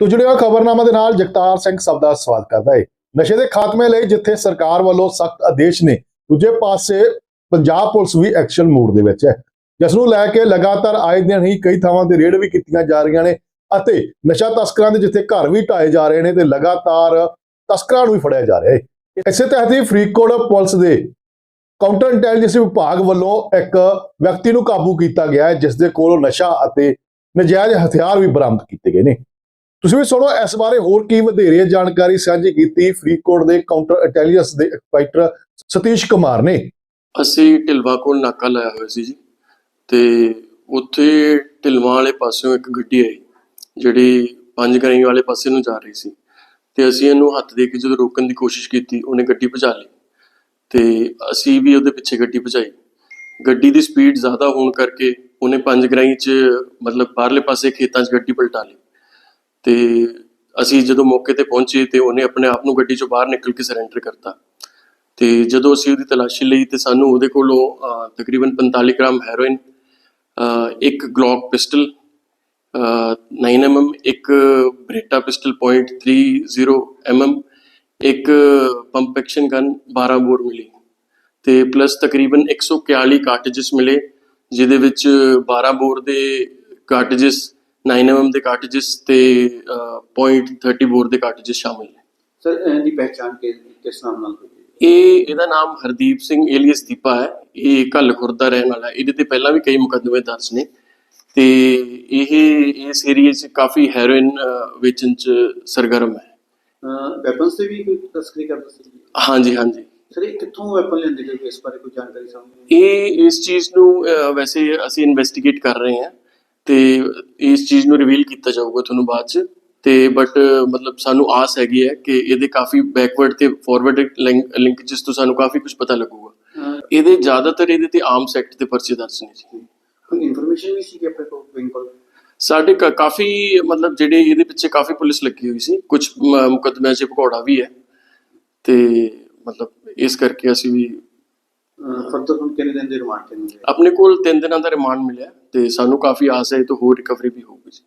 ਤੋਂ ਜੁੜਿਆ ਖਬਰਨਾਮਾ ਦੇ ਨਾਲ ਜਗਤਾਰ ਸਿੰਘ ਸਭ ਦਾ ਸਵਾਗਤ ਕਰਦਾ ਹੈ ਨਸ਼ੇ ਦੇ ਖਾਤਮੇ ਲਈ ਜਿੱਥੇ ਸਰਕਾਰ ਵੱਲੋਂ ਸਖਤ ਆਦੇਸ਼ ਨੇ, ਦੂਜੇ ਪਾਸੇ ਪੰਜਾਬ ਪੁਲਿਸ ਵੀ ਐਕਸ਼ਨ ਮੋਡ ਦੇ ਵਿੱਚ ਹੈ। ਜਿਸ ਨੂੰ ਲੈ ਕੇ ਲਗਾਤਾਰ ਆਏ ਦਿਨ ਹੀ ਕਈ ਥਾਵਾਂ ਤੇ ਰੇਡ ਵੀ ਕੀਤੀਆਂ ਜਾ ਰਹੀਆਂ ਨੇ ਅਤੇ ਨਸ਼ਾ ਤਸਕਰਾਂ ਦੇ ਜਿੱਥੇ ਘਰ ਵੀ ਢਾਏ ਜਾ ਰਹੇ ਨੇ ਤੇ ਲਗਾਤਾਰ ਤਸਕਰਾਂ ਨੂੰ ਵੀ ਫੜਿਆ ਜਾ ਰਿਹਾ ਹੈ ਇਸੇ ਤਹਿਤ ਹੀ ਫਰੀਦਕੋਟ ਪੁਲਿਸ ਦੇ ਕਾਊਂਟਰ ਇੰਟੈਲੀਜੈਂਸ ਵਿਭਾਗ ਵੱਲੋਂ ਇੱਕ ਵਿਅਕਤੀ ਨੂੰ ਕਾਬੂ ਕੀਤਾ ਗਿਆ ਹੈ ਜਿਸ ਦੇ ਕੋਲੋਂ ਨਸ਼ਾ ਅਤੇ ਨਜਾਇਜ਼ ਹਥਿਆਰ ਵੀ ਬਰਾਮਦ ਕੀਤੇ ਗਏ ਨੇ। ਤੁਸੀਂ ਵੀ ਸੁਣੋ, ਇਸ ਬਾਰੇ ਹੋਰ ਕੀ ਵਧੇਰੇ ਜਾਣਕਾਰੀ ਸਾਂਝੀ ਕੀਤੀ ਫਰੀਦਕੋਟ ਦੇ ਕਾਊਂਟਰ ਇੰਟੈਲੀਜੈਂਸ ਦੇ ਇੰਸਪੈਕਟਰ ਸਤੀਸ਼ ਕੁਮਾਰ ਨੇ। ਅਸੀਂ ਢਿਲਵਾ ਕੋਲ ਨਾਕਾ ਲਾਇਆ ਹੋਇਆ ਸੀ ਜੀ ਤੇ ਉੱਥੇ ਢਿਲਵਾ ਵਾਲੇ ਪਾਸਿਓਂ ਇੱਕ ਗੱਡੀ ਆਈ, ਜਿਹੜੀ ਪੰਜ ਗਰਾਈ ਵਾਲੇ ਪਾਸੇ ਨੂੰ ਜਾ ਰਹੀ ਸੀ ਤੇ ਅਸੀਂ ਇਹਨੂੰ ਹੱਥ ਦੇ ਕੇ ਜਦੋਂ ਰੋਕਣ ਦੀ ਕੋਸ਼ਿਸ਼ ਕੀਤੀ, ਉਹਨੇ ਗੱਡੀ ਭਜਾ ਲਈ ਤੇ ਅਸੀਂ ਵੀ ਉਹਦੇ ਪਿੱਛੇ ਗੱਡੀ ਭਜਾਈ। ਗੱਡੀ ਦੀ ਸਪੀਡ ਜ਼ਿਆਦਾ ਹੋਣ ਕਰਕੇ ਉਹਨੇ ਪੰਜ ਗਰਾਈ 'ਚ ਮਤਲਬ ਬਾਹਰਲੇ ਪਾਸੇ ਖੇਤਾਂ 'ਚ ਗੱਡੀ ਪਲਟਾ ਲਈ। ਤੇ ਅਸੀਂ ਜਦੋਂ ਮੌਕੇ ਤੇ ਪਹੁੰਚੇ ਤੇ ਉਹਨੇ ਆਪਣੇ ਆਪ ਨੂੰ ਗੱਡੀ 'ਚੋਂ ਬਾਹਰ ਨਿਕਲ ਕੇ ਸਰੈਂਡਰ ਕਰਤਾ। ਤੇ ਜਦੋਂ ਅਸੀਂ ਉਹਦੀ ਤਲਾਸ਼ੀ ਲਈ ਤੇ ਸਾਨੂੰ ਉਹਦੇ ਕੋਲੋਂ ਤਕਰੀਬਨ 45 ਗ੍ਰਾਮ ਹੈਰੋਇਨ ਇੱਕ ਗਲੌਕ ਪਿਸਟਲ 9mm ਇੱਕ ਬ੍ਰੇਟਾ ਪਿਸਟਲ .30 mm ਇੱਕ ਪੰਪ ਐਕਸ਼ਨ ਗਨ 12 ਬੋਰ ਮਿਲੀ। ਤੇ ਪਲੱਸ ਤਕਰੀਬਨ 141 ਕਾਰਟ੍ਰਿਜਸ ਮਿਲੇ, ਜਿਹਦੇ ਵਿੱਚ 12 ਬੋਰ ਦੇ ਕਾਰਟ੍ਰਿਜਸ 9mm ਦੇ ਕਾਰਟ੍ਰਿਜਸ ਤੇ ਅਹ, .30 ਬੋਰ ਦੇ ਕਾਰਟ੍ਰਿਜਸ ਸ਼ਾਮਿਲ ਨੇ। ਸਰ ਇਹਦੀ ਪਹਿਚਾਣ ਕਿ ਕਿਸ ਨਾਮ ਨਾਲ ਹੋਈ ਹੈ? ਇਹ ਇਹਦਾ ਨਾਮ ਹਰਦੀਪ ਸਿੰਘ ਏਲੀਅਸ ਦੀਪਾ ਹੈ। ਇਹ ਕੱਲ ਖੁਰਦਾ ਰਹਿਣ ਵਾਲਾ ਹੈ। ਇਹਦੇ ਤੇ ਪਹਿਲਾਂ ਵੀ ਕਈ ਮੁਕੱਦਮੇ ਦਰਜ ਨੇ। ਤੇ ਇਹ ਇਸ ਏਰੀਏ 'ਚ ਕਾਫੀ ਹੈਰੋਇਨ ਵੇਚਣ 'ਚ ਸਰਗਰਮ ਹੈ। ਅਹ ਵੈਪਨਸ ਤੇ ਵੀ ਕੋਈ ਤਸਕਰੀ ਕਰਦਾ ਸੀ? ਹਾਂਜੀ ਹਾਂਜੀ। ਸਰ ਇਹ ਕਿੱਥੋਂ ਵੈਪਨ ਲੈਂਦੇ ਜੇ ਇਸ ਬਾਰੇ ਕੋਈ ਜਾਣਕਾਰੀ ਸਾਹਮਣੇ ਇਹ ਇਸ ਚੀਜ਼ ਨੂੰ ਅਹ, ਵੈਸੇ ਅਸੀਂ ਇਨਵੈਸਟੀਗੇਟ ਕਰ ਰਹੇ ਹਾਂ। ਤੇ ਇਸ ਚੀਜ਼ ਨੂੰ ਰਿਵੀਲ ਕੀਤਾ ਜਾਊਗਾ ਤੁਹਾਨੂੰ ਬਾਅਦ 'ਚ। ਤੇ ਬਟ ਮਤਲਬ ਸਾਨੂੰ ਆਸ ਹੈਗੀ ਹੈ ਕਿ ਇਹਦੇ ਕਾਫੀ ਬੈਕਵਰਡ ਤੇ ਫਾਰਵਰਡ ਲਿੰਕੇजेस ਤੋਂ ਸਾਨੂੰ ਕਾਫੀ ਕੁਝ ਪਤਾ ਲੱਗੂਗਾ। ਇਹਦੇ ਜ਼ਿਆਦਾਤਰ ਇਹਦੇ ਤੇ ਆਰਮ ਸੈਕਟ ਤੇ ਪਰਚੇ ਦਰਜ ਨੇ ਜੀ। ਕੋਈ ਇਨਫੋਰਮੇਸ਼ਨ ਵੀ ਸੀ ਕਿ ਆਪਣੇ ਕੋਲ ਵਿੰਗ ਕੋਲ? ਸਾਡੇ ਕਾਫੀ ਮਤਲਬ ਜਿਹੜੇ ਇਹਦੇ ਪਿੱਛੇ ਕਾਫੀ ਪੁਲਿਸ ਲੱਗੀ ਹੋਈ ਸੀ। ਕੁਝ ਮੁਕੱਦਮਿਆਂ 'ਚ ਭਗੌੜਾ ਵੀ ਹੈ। ਤੇ ਮਤਲਬ ਇਸ ਕਰਕੇ ਅਸੀਂ ਵੀ ਫਰਦਰ ਹੁਣ ਕਿੰਨੇ ਦਿਨ ਦੇ ਰਿਮਾਂਡ ਤੇ ਆਪਣੇ ਕੋਲ 3 ਦਿਨਾਂ ਦਾ ਰਿਮਾਂਡ ਮਿਲਿਆ। ਤੇ ਸਾਨੂੰ ਕਾਫੀ ਆਸ ਹੈ ਇਹ ਤੋਂ ਹੋਰ ਰਿਕਵਰੀ ਵੀ ਹੋਊਗੀ ਜੀ।